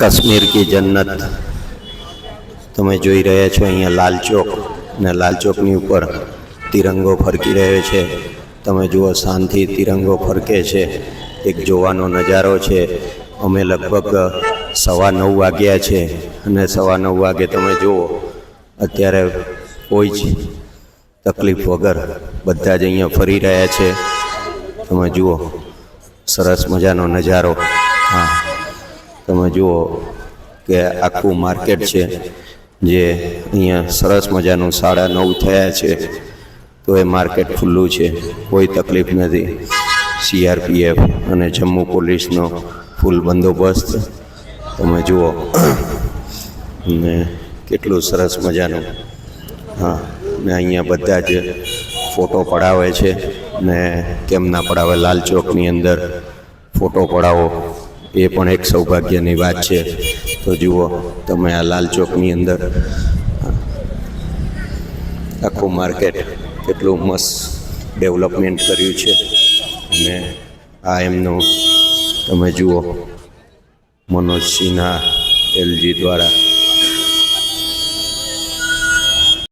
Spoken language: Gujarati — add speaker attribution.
Speaker 1: કાશ્મીર કી જન્નત તમે જોઈ રહ્યા છો અહીંયા લાલ ચોક ને લાલ ઉપર તિરંગો ફરકી રહ્યો છે. તમે જુઓ શાંતિ તિરંગો ફરકે છે. એક જોવાનો નજારો છે. અમે લગભગ સવા નવ વાગ્યા છે અને સવા નવ વાગે તમે જુઓ, અત્યારે કોઈ જ તકલીફ વગર બધા જ અહીંયા ફરી રહ્યા છે. તમે જુઓ, સરસ મજાનો નજારો. હા. તમે જુઓ કે આખું માર્કેટ છે, જે અહીંયા સરસ મજાનું સાડા નવ થયા છે, તો એ માર્કેટ ખુલ્લું છે. કોઈ તકલીફ નથી. સીઆરપીએફ અને જમ્મુ પોલીસનો ફૂલ બંદોબસ્ત. તમે જુઓ. ને કેટલું સરસ મજાનું. હા, ને અહીંયા બધા જ ફોટો પડાવે છે. ને કેમ ના પડાવે? લાલ ચોકની અંદર ફોટો પડાવો. એ પણ એક સૌભાગ્યની વાત છે. તો જુઓ, તમે આ લાલ ચોકની અંદર આખું માર્કેટ કેટલું મસ્ત ડેવલપમેન્ટ કર્યું છે. અને આ એમનું, તમે જુઓ મનોજ સિન્હા એલજી દ્વારા